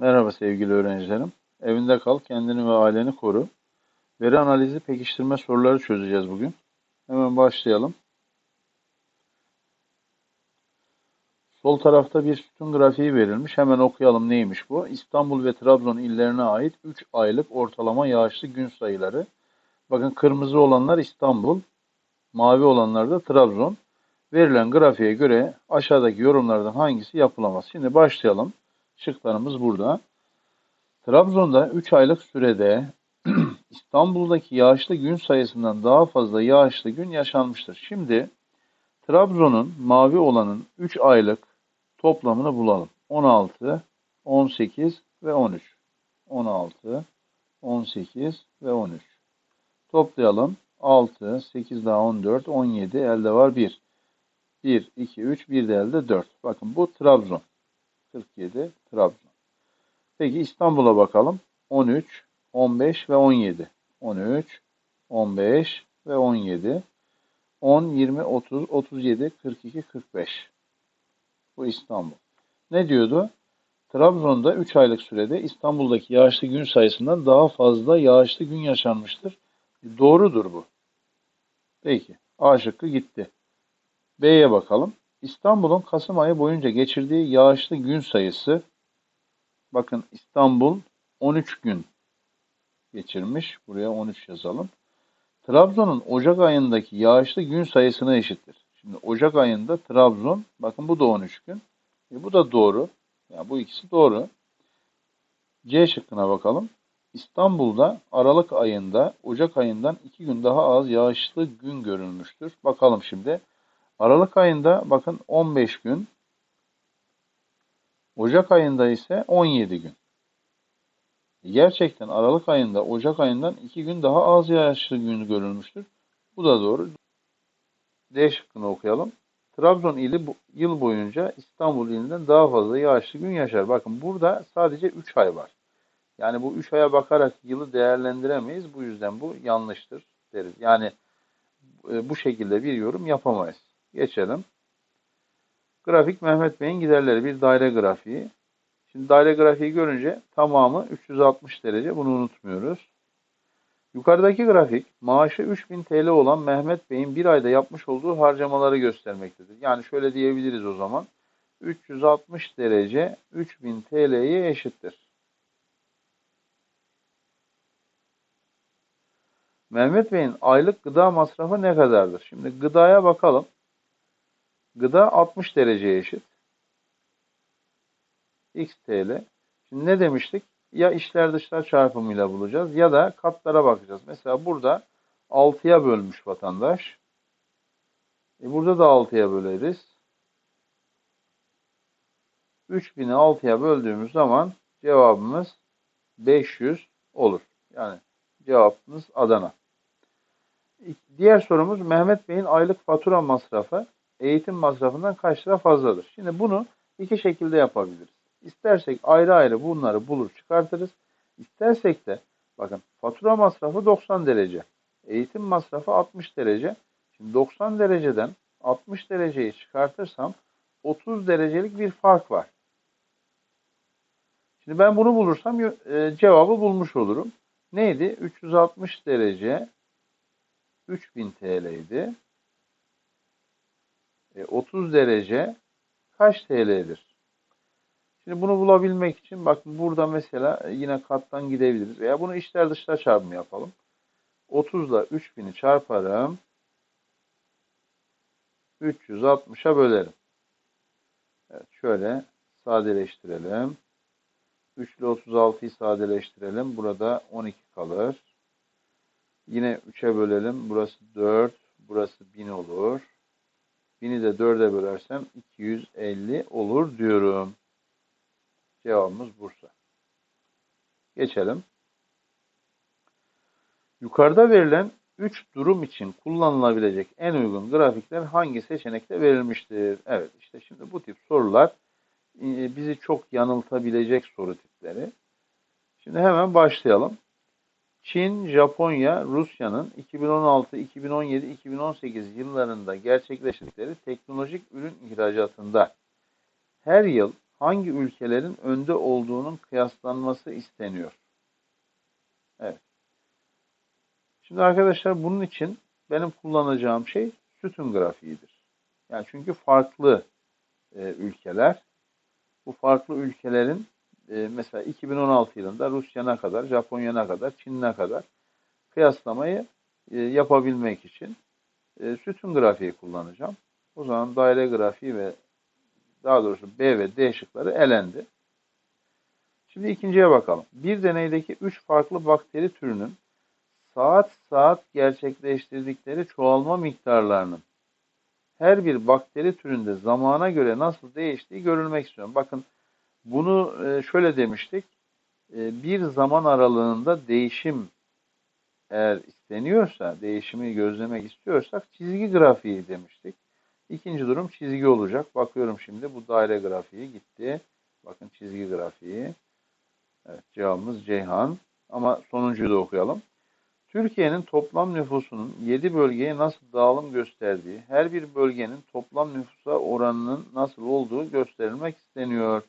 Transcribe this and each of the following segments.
Merhaba sevgili öğrencilerim. Evinde kal, kendini ve aileni koru. Veri analizi pekiştirme soruları çözeceğiz bugün. Hemen başlayalım. Sol tarafta bir sütun grafiği verilmiş. Hemen okuyalım neymiş bu. İstanbul ve Trabzon illerine ait 3 aylık ortalama yağışlı gün sayıları. Bakın kırmızı olanlar İstanbul, mavi olanlar da Trabzon. Verilen grafiğe göre aşağıdaki yorumlardan hangisi yapılamaz? Şimdi başlayalım. Şıklarımız burada. Trabzon'da 3 aylık sürede İstanbul'daki yağışlı gün sayısından daha fazla yağışlı gün yaşanmıştır. Şimdi Trabzon'un mavi olanın 3 aylık toplamını bulalım. 16, 18 ve 13. 16, 18 ve 13. Toplayalım. 6, 8 daha 14, 17, elde var 1. 1, 2, 3, 1 de elde 4. Bakın bu Trabzon. 47 Trabzon. Peki İstanbul'a bakalım. 13, 15 ve 17. 13, 15 ve 17. 10, 20, 30, 37, 42, 45. Bu İstanbul. Ne diyordu? Trabzon'da 3 aylık sürede İstanbul'daki yağışlı gün sayısından daha fazla yağışlı gün yaşanmıştır. Doğrudur bu. Peki. A şıkkı gitti. B'ye bakalım. İstanbul'un Kasım ayı boyunca geçirdiği yağışlı gün sayısı bakın İstanbul 13 gün geçirmiş. Buraya 13 yazalım. Trabzon'un Ocak ayındaki yağışlı gün sayısına eşittir. Şimdi Ocak ayında Trabzon bakın bu da 13 gün. E bu da doğru. Yani bu ikisi doğru. C şıkkına bakalım. İstanbul'da Aralık ayında Ocak ayından 2 gün daha az yağışlı gün görülmüştür. Bakalım şimdi. Aralık ayında bakın 15 gün. Ocak ayında ise 17 gün. Gerçekten Aralık ayında Ocak ayından 2 gün daha az yağışlı gün görülmüştür. Bu da doğru. D şıkkını okuyalım. Trabzon ili bu, yıl boyunca İstanbul ilinden daha fazla yağışlı gün yaşar. Bakın burada sadece 3 ay var. Yani bu 3 aya bakarak yılı değerlendiremeyiz. Bu yüzden bu yanlıştır deriz. Yani e, bu şekilde bir yorum yapamayız. Geçelim. Grafik Mehmet Bey'in giderleri bir daire grafiği. Şimdi daire grafiği görünce tamamı 360 derece bunu unutmuyoruz. Yukarıdaki grafik maaşı 3000 TL olan Mehmet Bey'in bir ayda yapmış olduğu harcamaları göstermektedir. Yani şöyle diyebiliriz o zaman. 360 derece 3000 TL'ye eşittir. Mehmet Bey'in aylık gıda masrafı ne kadardır? Şimdi gıdaya bakalım. Gıda 60 dereceye eşit. X TL. Şimdi ne demiştik? Ya içler dışlar çarpımıyla bulacağız ya da katlara bakacağız. Mesela burada 6'ya bölmüş vatandaş. E burada da 6'ya böleriz. 3000'i 6'ya böldüğümüz zaman cevabımız 500 olur. Yani cevabımız Adana. Diğer sorumuz Mehmet Bey'in aylık fatura masrafı eğitim masrafından kaç lira fazladır? Şimdi bunu iki şekilde yapabiliriz. İstersek ayrı ayrı bunları bulur çıkartırız. İstersek de bakın fatura masrafı 90 derece. Eğitim masrafı 60 derece. Şimdi 90 dereceden 60 dereceyi çıkartırsam 30 derecelik bir fark var. Şimdi ben bunu bulursam e, cevabı bulmuş olurum. Neydi? 360 derece 3000 TL idi. E, 30 derece kaç TL'dir? Şimdi bunu bulabilmek için bakın burada mesela yine kattan gidebiliriz. Veya bunu içler dışlar çarpımı yapalım. 30 ile 3000'i çarparım. 360'a bölerim. Evet şöyle sadeleştirelim. 3 ile 36'yı sadeleştirelim. Burada 12 kalır. Yine 3'e bölelim. Burası 4. Burası 1000 olur. 1000'i de 4'e bölersem 250 olur diyorum. Cevabımız Bursa. Geçelim. Yukarıda verilen 3 durum için kullanılabilecek en uygun grafikler hangi seçenekte verilmiştir? Evet işte şimdi bu tip sorular e, bizi çok yanıltabilecek soru tipleri. Şimdi hemen başlayalım. Çin, Japonya, Rusya'nın 2016, 2017, 2018 yıllarında gerçekleştirdikleri teknolojik ürün ihracatında her yıl hangi ülkelerin önde olduğunun kıyaslanması isteniyor? Evet. Şimdi arkadaşlar bunun için benim kullanacağım şey sütun grafiğidir. Yani çünkü farklı e, ülkeler, bu farklı ülkelerin e, mesela 2016 yılında Rusya'na kadar, Japonya'na kadar, Çin'e kadar kıyaslamayı e, yapabilmek için e, sütun grafiği kullanacağım. O zaman daire grafiği ve daha doğrusu B ve D şıkları elendi. Şimdi ikinciye bakalım. Bir deneydeki üç farklı bakteri türünün saat saat gerçekleştirdikleri çoğalma miktarlarının her bir bakteri türünde zamana göre nasıl değiştiği görülmek istiyorum. Bakın bunu e, şöyle demiştik. E, bir zaman aralığında değişim eğer isteniyorsa, değişimi gözlemek istiyorsak çizgi grafiği demiştik. İkinci durum çizgi olacak. Bakıyorum şimdi bu daire grafiği gitti. Bakın çizgi grafiği. Evet cevabımız Ceyhan. Ama sonuncuyu da okuyalım. Türkiye'nin toplam nüfusunun 7 bölgeye nasıl dağılım gösterdiği, her bir bölgenin toplam nüfusa oranının nasıl olduğu gösterilmek isteniyor.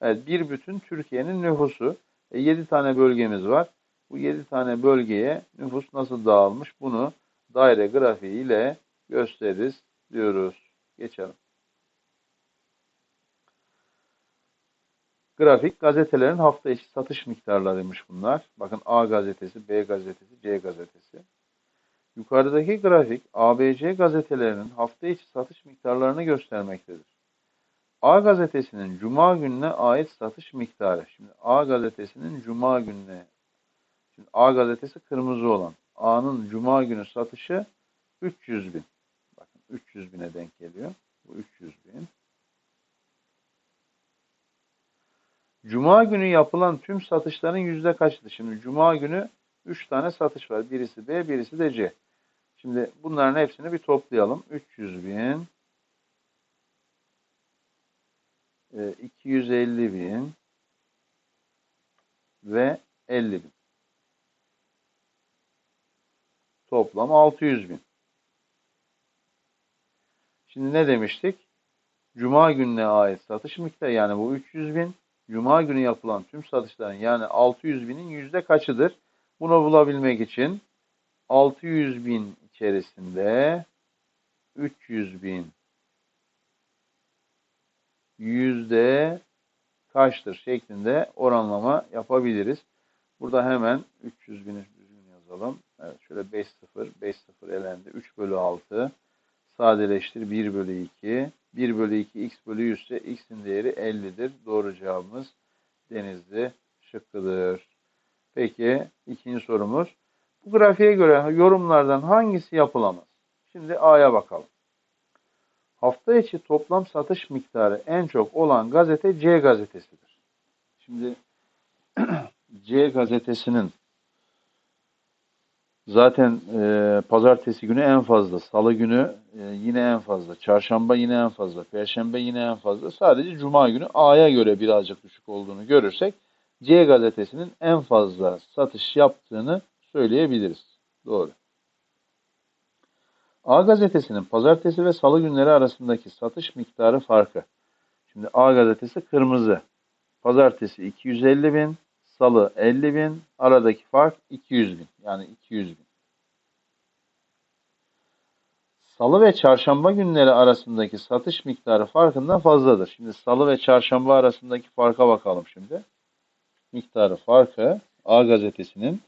Evet, bir bütün Türkiye'nin nüfusu. E, 7 tane bölgemiz var. Bu 7 tane bölgeye nüfus nasıl dağılmış bunu daire grafiği ile gösteririz diyoruz. Geçelim. Grafik gazetelerin hafta içi satış miktarlarıymış bunlar. Bakın A gazetesi, B gazetesi, C gazetesi. Yukarıdaki grafik ABC gazetelerinin hafta içi satış miktarlarını göstermektedir. A gazetesinin cuma gününe ait satış miktarı. Şimdi A gazetesinin cuma gününe. Şimdi A gazetesi kırmızı olan. A'nın cuma günü satışı 300 bin. Bakın 300 bine denk geliyor. Bu 300 bin. Cuma günü yapılan tüm satışların yüzde kaçtı? Şimdi Cuma günü 3 tane satış var. Birisi B, birisi de C. Şimdi bunların hepsini bir toplayalım. 300 bin, 250 e, bin ve 50 bin. Toplam 600 bin. Şimdi ne demiştik? Cuma gününe ait satış miktarı yani bu 300 bin. Cuma günü yapılan tüm satışların yani 600 binin yüzde kaçıdır? Bunu bulabilmek için 600 bin içerisinde 300 bin yüzde kaçtır şeklinde oranlama yapabiliriz. Burada hemen 300 bini düzgün yazalım. Evet şöyle 5 0 5 0 elendi. 3 bölü 6 sadeleştir 1 bölü 2 1 bölü 2 x bölü 100 ise x'in değeri 50'dir. Doğru cevabımız denizli şıkkıdır. Peki ikinci sorumuz. Bu grafiğe göre yorumlardan hangisi yapılamaz? Şimdi A'ya bakalım. Hafta içi toplam satış miktarı en çok olan gazete C gazetesidir. Şimdi C gazetesinin Zaten e, pazartesi günü en fazla, salı günü e, yine en fazla, çarşamba yine en fazla, perşembe yine en fazla. Sadece cuma günü A'ya göre birazcık düşük olduğunu görürsek C gazetesinin en fazla satış yaptığını söyleyebiliriz. Doğru. A gazetesinin pazartesi ve salı günleri arasındaki satış miktarı farkı. Şimdi A gazetesi kırmızı. Pazartesi 250 bin, Salı 50 bin. Aradaki fark 200 bin. Yani 200 bin. Salı ve çarşamba günleri arasındaki satış miktarı farkından fazladır. Şimdi salı ve çarşamba arasındaki farka bakalım şimdi. Miktarı farkı A gazetesinin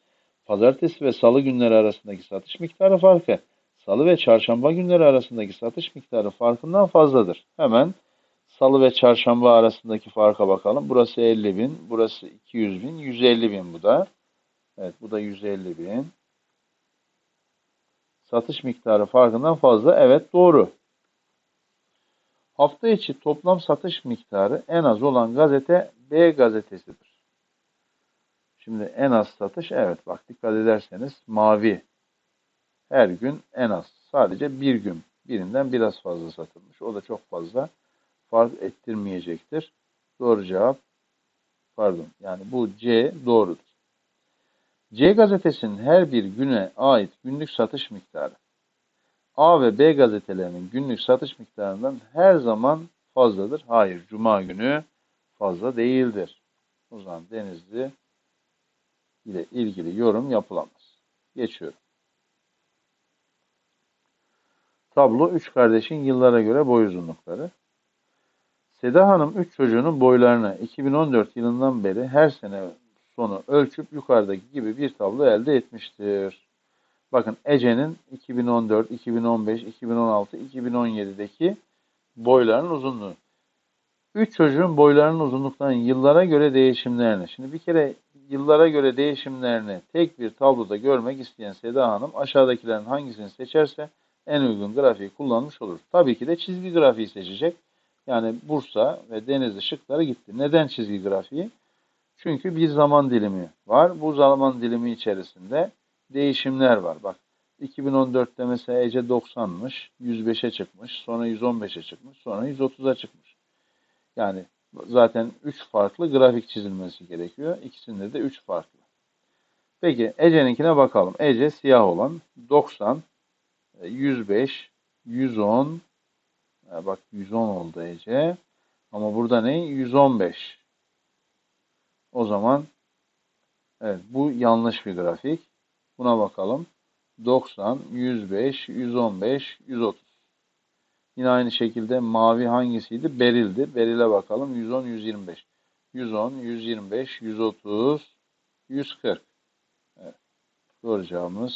pazartesi ve salı günleri arasındaki satış miktarı farkı salı ve çarşamba günleri arasındaki satış miktarı farkından fazladır. Hemen Salı ve çarşamba arasındaki farka bakalım. Burası 50 bin, burası 200 bin, 150 bin bu da. Evet bu da 150 bin. Satış miktarı farkından fazla. Evet doğru. Hafta içi toplam satış miktarı en az olan gazete B gazetesidir. Şimdi en az satış evet bak dikkat ederseniz mavi. Her gün en az. Sadece bir gün birinden biraz fazla satılmış. O da çok fazla fark ettirmeyecektir. Doğru cevap pardon yani bu C doğrudur. C gazetesinin her bir güne ait günlük satış miktarı A ve B gazetelerinin günlük satış miktarından her zaman fazladır. Hayır, cuma günü fazla değildir. O zaman Denizli ile ilgili yorum yapılamaz. Geçiyorum. Tablo üç kardeşin yıllara göre boy uzunlukları. Seda Hanım üç çocuğunun boylarını 2014 yılından beri her sene sonu ölçüp yukarıdaki gibi bir tablo elde etmiştir. Bakın Ece'nin 2014, 2015, 2016, 2017'deki boylarının uzunluğu. Üç çocuğun boylarının uzunluklarının yıllara göre değişimlerini. Şimdi bir kere yıllara göre değişimlerini tek bir tabloda görmek isteyen Seda Hanım aşağıdakilerin hangisini seçerse en uygun grafiği kullanmış olur. Tabii ki de çizgi grafiği seçecek. Yani Bursa ve Denizli şıkları gitti. Neden çizgi grafiği? Çünkü bir zaman dilimi var. Bu zaman dilimi içerisinde değişimler var. Bak 2014'te mesela Ece 90'mış, 105'e çıkmış, sonra 115'e çıkmış, sonra 130'a çıkmış. Yani zaten 3 farklı grafik çizilmesi gerekiyor. İkisinde de 3 farklı. Peki Ece'ninkine bakalım. Ece siyah olan 90, 105, 110, Ha, bak 110 oldu Ece. Ama burada ne? 115. O zaman evet bu yanlış bir grafik. Buna bakalım. 90, 105, 115, 130. Yine aynı şekilde mavi hangisiydi? Beril'di. Beril'e bakalım. 110, 125. 110, 125, 130, 140. Evet. Doğru cevabımız